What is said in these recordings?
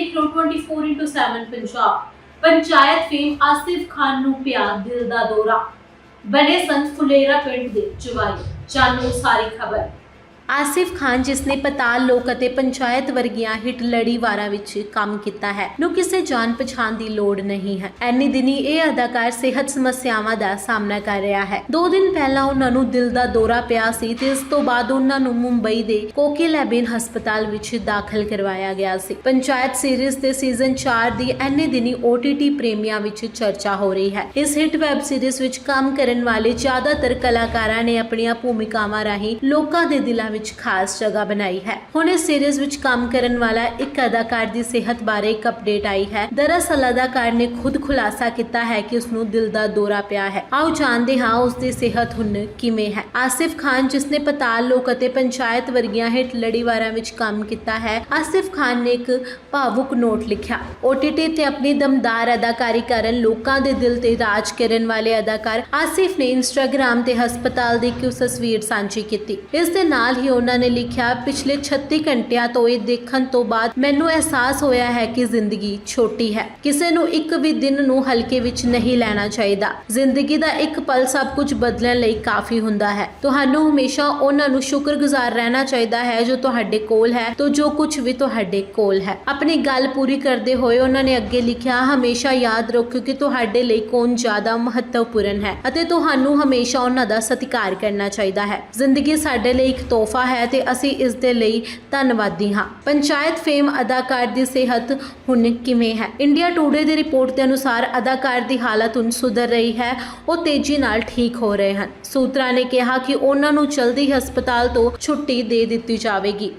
ਦੇਖ ਰਹੇ ਹੋ 24/7 ਪੰਜਾਬ ਪੰਚਾਇਤ ਫੇਮ ਆਸਿਫ ਖਾਨ ਨੂੰ ਪਿਆ ਦਿਲ ਦਾ ਦੌਰਾ। ਬਣੇ ਸੰਤ ਫੁਲੇਰਾ ਪਿੰਡ ਦੇ ਚਵਾਈ ਜਾਣੋ ਸਾਰੀ ਖਬਰ। ਆਸਿਫ ਖਾਨ ਜਿਸ ਨੇ ਪਤਾਲ ਲੋਕ ਅਤੇ ਪੰਚਾਇਤ ਵਰਗੀਆਂ ਹਿੱਟ ਲੜੀਵਾਰਾਂ ਵਿੱਚ ਕੰਮ ਕੀਤਾ ਹੈ, ਨੂੰ ਕਿਸੇ ਜਾਣ ਪਛਾਣ ਦੀ ਲੋੜ ਨਹੀਂ ਹੈ। ਐਨੀ ਦਿਨੀ ਇਹ ਅਦਾਕਾਰ ਸਿਹਤ ਸਮੱਸਿਆਵਾਂ ਦਾ ਸਾਹਮਣਾ ਕਰ ਰਿਹਾ ਹੈ। ਦੋ ਦਿਨ ਪਹਿਲਾਂ ਉਹਨਾਂ ਨੂੰ ਦਿਲ ਦਾ ਦੌਰਾ ਪਿਆ ਸੀ ਤੇ ਇਸ ਤੋਂ ਬਾਅਦ ਉਹਨਾਂ ਨੂੰ ਮੁੰਬਈ ਦੇ ਕੋਕਿਲਾਬੇਨ ਹਸਪਤਾਲ ਵਿੱਚ ਦਾਖਲ ਕਰਵਾਇਆ ਗਿਆ ਸੀ। ਪੰਚਾਇਤ ਸੀਰੀਜ਼ ਦੇ ਸੀਜ਼ਨ 4 ਦੀ ਐਨੇ ਦਿਨੀ OTT ਪ੍ਰੇਮੀਆਂ ਵਿੱਚ ਚਰਚਾ ਹੋ ਰਹੀ ਹੈ। ਇਸ ਹਿੱਟ ਵੈਬ ਸੀਰੀਜ਼ ਵਿੱਚ ਕੰਮ ਕਰਨ ਵਾਲੇ ਜ਼ਿਆਦਾਤਰ ਕਲਾਕਾਰਾਂ ਨੇ ਆਪਣੀਆਂ ਭੂਮਿਕਾਵਾਂ ਰਾਹੀਂ ਲੋਕਾਂ ਦੇ ਦਿਲਾਂ ਵਿੱਚ ਖਾਸ ਜਗ੍ਹਾ ਬਣਾਈ ਹੈ। ਹੁਣ ਇਸ ਸੀਰੀਜ਼ ਵਿੱਚ ਕੰਮ ਕਰਨ ਵਾਲਾ ਇੱਕ ਅਦਾਕਾਰ ਦੀ ਸਿਹਤ ਬਾਰੇ ਇੱਕ ਅਪਡੇਟ ਆਈ ਹੈ। ਦਰਅਸਲ, ਅਦਾਕਾਰ ਨੇ ਖੁਦ ਖੁਲਾਸਾ ਕੀਤਾ ਹੈ ਕਿ ਉਸ ਨੂੰ ਦਿਲ ਦਾ ਦੌਰਾ ਪਿਆ ਹੈ। ਆਓ ਜਾਣਦੇ ਹਾਂ ਉਸ ਦੀ ਸਿਹਤ ਹੁਣ ਕਿਵੇਂ ਹੈ। ਆਸਿਫ ਖਾਨ, ਜਿਸ ਨੇ ਪਤਾਲ ਲੋਕ ਅਤੇ ਪੰਚਾਇਤ ਵਰਗੀਆਂ ਹਿੱਟ ਲੜੀਵਾਰਾਂ ਵਿੱਚ ਕੰਮ ਕੀਤਾ ਹੈ, ਆਸਿਫ ਖਾਨ ਨੇ ਇੱਕ ਭਾਵੁਕ ਨੋਟ ਲਿਖਿਆ। OTT ਤੇ ਆਪਣੀ ਦਮਦਾਰ ਅਦਾਕਾਰੀ ਕਾਰਨ ਲੋਕਾਂ ਦੇ ਦਿਲ ਤੇ ਰਾਜ ਕਰਨ ਵਾਲੇ ਅਦਾਕਾਰ ਆਸਿਫ ਨੇ ਇੰਸਟਾਗ੍ਰam ਤੇ ਹਸਪਤਾਲ ਦੀ ਇੱਕ ਤਸਵੀਰ ਸਾਂਝੀ ਕੀਤੀ। ਇਸ ਦੇ ਨਾਲ ਹੀ ਉਹਨਾਂ ਨੇ ਲਿਖਿਆ, ਪਿਛਲੇ 36 ਘੰਟਿਆਂ ਤੋਂ ਇਹ ਦੇਖਣ ਤੋਂ ਬਾਅਦ ਮੈਨੂੰ ਅਹਿਸਾਸ ਹੋਇਆ ਹੈ ਕਿ ਜ਼ਿੰਦਗੀ ਛੋਟੀ ਹੈ। ਕਿਸੇ ਨੂੰ ਇੱਕ ਵੀ ਦਿਨ ਨੂੰ ਹਲਕੇ ਵਿੱਚ ਨਹੀਂ ਲੈਣਾ ਚਾਹੀਦਾ। ਜ਼ਿੰਦਗੀ ਦਾ ਇੱਕ ਪਲ ਸਭ ਕੁਝ ਬਦਲਣ ਲਈ ਕਾਫੀ ਹੁੰਦਾ ਹੈ। ਤੁਹਾਨੂੰ ਹਮੇਸ਼ਾ ਉਹਨਾਂ ਨੂੰ ਸ਼ੁਕਰਗੁਜ਼ਾਰ ਰਹਿਣਾ ਚਾਹੀਦਾ ਹੈ ਜੋ ਤੁਹਾਡੇ ਕੋਲ ਹੈ, ਤੋਂ ਜੋ ਕੁਝ ਵੀ ਤੁਹਾਡੇ ਕੋਲ ਹੈ। ਆਪਣੀ ਗੱਲ ਪੂਰੀ ਕਰਦੇ ਹੋਏ ਉਹਨਾਂ ਨੇ ਅੱਗੇ ਲਿਖਿਆ, ਹਮੇਸ਼ਾ ਯਾਦ ਰੱਖੋ ਕਿ ਤੁਹਾਡੇ ਲਈ ਕੌਣ ਜ਼ਿਆਦਾ ਮਹੱਤਵਪੂਰਨ ਹੈ ਅਤੇ ਤੁਹਾਨੂੰ ਹਮੇਸ਼ਾ ਉਹਨਾਂ ਦਾ ਸਤਿਕਾਰ ਕਰਨਾ ਚਾਹੀਦਾ ਹੈ। ਜ਼ਿੰਦਗੀ ਸਾਡੇ ਲਈ ਇੱਕ ਤੋਹਫਾ ਹੈ ਤੇ ਅਸੀਂ ਇਸ ਦੇ ਲਈ ਧੰਨਵਾਦੀ ਹਾਂ। ਪੰਚਾਇਤ ਫੇਮ ਅਦਾਕਾਰ ਦੀ ਸਿਹਤ ਹੁਣ ਕਿਵੇਂ ਹੈ? ਇੰਡੀਆ ਟੂਡੇ ਦੀ ਰਿਪੋਰਟ ਦੇ ਅਨੁਸਾਰ ਅਦਾਕਾਰ ਦੀ ਹਾਲਤ ਹੁਣ ਸੁਧਰ ਰਹੀ ਹੈ, ਉਹ ਤੇਜ਼ੀ ਨਾਲ ਠੀਕ ਹੋ ਰਹੇ ਹਨ। ਸੂਤਰਾਂ ਨੇ ਕਿਹਾ ਕਿ ਉਹਨਾਂ ਨੂੰ ਜਲਦੀ ਹਸਪਤਾਲ ਤੋਂ ਛੁੱਟੀ ਦੇ ਦਿੱਤੀ ਜਾਵੇਗੀ।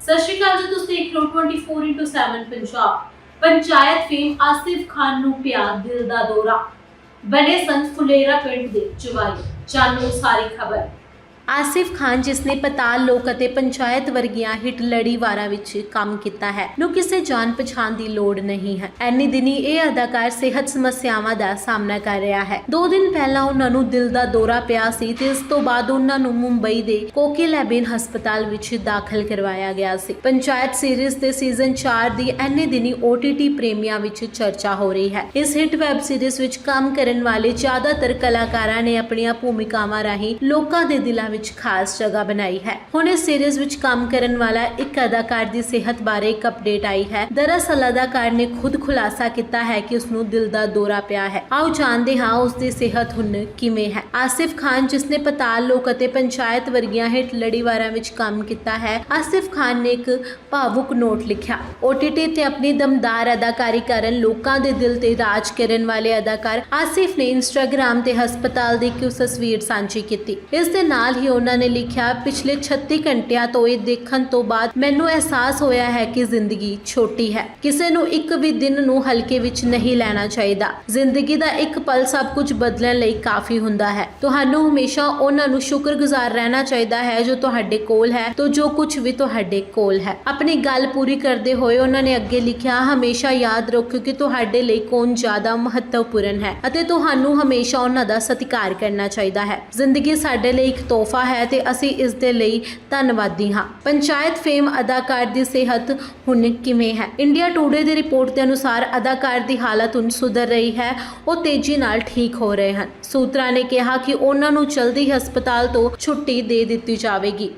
ਸਤਿ ਸ਼੍ਰੀ ਅਕਾਲ ਜੀ, ਤੁਸੀਂ ਦੇਖ ਰਹੇ ਹੋ 24/7 ਪੰਜਾਬ। ਪੰਚਾਇਤ ਫੇਮ ਆਸਿਫ ਖਾਨ ਨੂੰ ਪਿਆ ਦਿਲ ਦਾ ਦੌਰਾ। ਬਣੇ ਸੰਤ ਫੁਲੇਰਾ ਪਿੰਡ ਦੇ ਚਵਾਈ ਜਾਣੋ ਸਾਰੀ ਖਬਰ। ਆਸਿਫ ਖਾਨ ਜਿਸ ਨੇ ਪਤਾਲ ਲੋਕ ਅਤੇ ਪੰਚਾਇਤ ਵਰਗੀਆਂ ਹਿੱਟ ਲੜੀਵਾਰਾਂ ਵਿੱਚ ਕੰਮ ਕੀਤਾ ਹੈ, ਨੂੰ ਕਿਸੇ ਜਾਣ ਪਛਾਣ ਦੀ ਲੋੜ ਨਹੀਂ ਹੈ। ਐਨੀ ਦਿਨੀ ਇਹ ਅਦਾਕਾਰ ਸਿਹਤ ਸਮੱਸਿਆਵਾਂ ਦਾ ਸਾਹਮਣਾ ਕਰ ਰਿਹਾ ਹੈ। ਦੋ ਦਿਨ ਪਹਿਲਾਂ ਉਹਨਾਂ ਨੂੰ ਦਿਲ ਦਾ ਦੌਰਾ ਪਿਆ ਸੀ ਤੇ ਇਸ ਤੋਂ ਬਾਅਦ ਉਹਨਾਂ ਨੂੰ ਮੁੰਬਈ ਦੇ ਕੋਕਿਲਾਬੇਨ ਹਸਪਤਾਲ ਵਿੱਚ ਦਾਖਲ ਕਰਵਾਇਆ ਗਿਆ ਸੀ। ਪੰਚਾਇਤ ਸੀਰੀਜ਼ ਦੇ ਸੀਜ਼ਨ 4 ਦੀ ਐਨੇ ਦਿਨੀ OTT ਪ੍ਰੇਮੀਆਂ ਵਿੱਚ ਚਰਚਾ ਹੋ ਰਹੀ ਹੈ। ਇਸ ਹਿੱਟ ਵੈਬ ਸੀਰੀਜ਼ ਵਿੱਚ ਕੰਮ ਕਰਨ ਵਾਲੇ ਜ਼ਿਆਦਾਤਰ ਕਲਾਕਾਰਾਂ ਨੇ ਆਪਣੀਆਂ ਭੂਮਿਕਾਵਾਂ ਰਾਹੀਂ ਲੋਕਾਂ ਦੇ ਦਿਲਾਂ ਵਿੱਚ ਖਾਸ ਜਗ੍ਹਾ ਬਣਾਈ ਹੈ। ਹੁਣ ਇਸ ਸੀਰੀਜ਼ ਵਿੱਚ ਕੰਮ ਕਰਨ ਵਾਲਾ ਇੱਕ ਅਦਾਕਾਰ ਦੀ ਸਿਹਤ ਬਾਰੇ ਇੱਕ ਅਪਡੇਟ ਆਈ ਹੈ। ਦਰਅਸਲ ਅਦਾਕਾਰ ਨੇ ਖੁਦ ਖੁਲਾਸਾ ਕੀਤਾ ਹੈ ਕਿ ਉਸ ਨੂੰ ਦਿਲ ਦਾ ਦੌਰਾ ਪਿਆ ਹੈ। ਆਓ ਜਾਣਦੇ ਹਾਂ ਉਸ ਦੀ ਸਿਹਤ ਹੁਣ ਕਿਵੇਂ ਹੈ। ਆਸਿਫ ਖਾਨ, ਜਿਸ ਨੇ ਪਤਾਲ ਲੋਕ ਅਤੇ ਪੰਚਾਇਤ ਵਰਗੀਆਂ ਹਿੱਟ ਲੜੀਵਾਰਾਂ ਵਿੱਚ ਕੰਮ ਕੀਤਾ ਹੈ, ਆਸਿਫ ਖਾਨ ਨੇ ਇੱਕ ਭਾਵੁਕ ਨੋਟ ਲਿਖਿਆ। OTT ਤੇ ਆਪਣੀ ਦਮਦਾਰ ਅਦਾਕਾਰੀ ਕਰਨ ਲੋਕਾਂ ਦੇ ਦਿਲ ਤੇ ਰਾਜ ਕਰਨ ਵਾਲੇ ਅਦਾਕਾਰ ਆਸਿਫ ਨੇ ਇੰਸਟਾਗ੍ਰam ਤੇ ਹਸਪਤਾਲ ਦੀ ਇੱਕ ਤਸਵੀਰ ਸਾਂਝੀ ਕੀਤੀ। ਇਸ ਦੇ ਨਾਲ ਹੀ ਉਹਨਾਂ ਨੇ ਲਿਖਿਆ, ਪਿਛਲੇ 36 ਘੰਟਿਆਂ ਤੋਂ ਇਹ ਦੇਖਣ ਤੋਂ ਬਾਅਦ ਮੈਨੂੰ ਅਹਿਸਾਸ ਹੋਇਆ ਹੈ ਕਿ ਜ਼ਿੰਦਗੀ ਛੋਟੀ ਹੈ। ਕਿਸੇ ਨੂੰ ਇੱਕ ਵੀ ਦਿਨ ਨੂੰ ਹਲਕੇ ਵਿੱਚ ਨਹੀਂ ਲੈਣਾ ਚਾਹੀਦਾ। ਜ਼ਿੰਦਗੀ ਦਾ ਇੱਕ ਪਲ ਸਭ ਕੁਝ ਬਦਲਣ ਲਈ ਕਾਫੀ ਹੁੰਦਾ ਹੈ। ਤੁਹਾਨੂੰ ਹਮੇਸ਼ਾ ਉਹਨਾਂ ਨੂੰ ਸ਼ੁਕਰਗੁਜ਼ਾਰ ਰਹਿਣਾ ਚਾਹੀਦਾ ਹੈ ਜੋ ਤੁਹਾਡੇ ਕੋਲ ਹੈ ਤੋਂ ਜੋ ਕੁਝ ਵੀ ਤੁਹਾਡੇ ਕੋਲ ਹੈ। ਆਪਣੀ ਗੱਲ ਪੂਰੀ ਕਰਦੇ ਹੋਏ ਉਹਨਾਂ ਨੇ ਅੱਗੇ ਲਿਖਿਆ, ਹਮੇਸ਼ਾ ਯਾਦ ਰੱਖੋ ਕਿ ਤੁਹਾਡੇ ਲਈ ਕੌਣ ਜ਼ਿਆਦਾ ਮਹੱਤਵਪੂਰਨ ਹੈ ਅਤੇ ਤੁਹਾਨੂੰ ਹਮੇਸ਼ਾ ਉਹਨਾਂ ਦਾ ਸਤਿਕਾਰ ਕਰਨਾ ਚਾਹੀਦਾ ਹੈ। ਜ਼ਿੰਦਗੀ ਸਾਡੇ ਲਈ ਇੱਕ ਤੋਹਫ਼ਾ ਤੋਹਫਾ ਹੈ ਤੇ ਅਸੀਂ ਇਸ ਦੇ ਲਈ ਧੰਨਵਾਦੀ ਹਾਂ। ਪੰਚਾਇਤ ਫੇਮ ਅਦਾਕਾਰ ਦੀ ਸਿਹਤ ਹੁਣ ਕਿਵੇਂ ਹੈ? ਇੰਡੀਆ ਟੂਡੇ ਦੀ ਰਿਪੋਰਟ ਦੇ ਅਨੁਸਾਰ ਅਦਾਕਾਰ ਦੀ ਹਾਲਤ ਹੁਣ ਸੁਧਰ ਰਹੀ ਹੈ, ਉਹ ਤੇਜ਼ੀ ਨਾਲ ਠੀਕ ਹੋ ਰਹੇ ਹਨ। ਸੂਤਰਾਂ ਨੇ ਕਿਹਾ ਕਿ ਉਹਨਾਂ ਨੂੰ ਜਲਦੀ ਹਸਪਤਾਲ ਤੋਂ ਛੁੱਟੀ ਦੇ ਦਿੱਤੀ ਜਾਵੇਗੀ।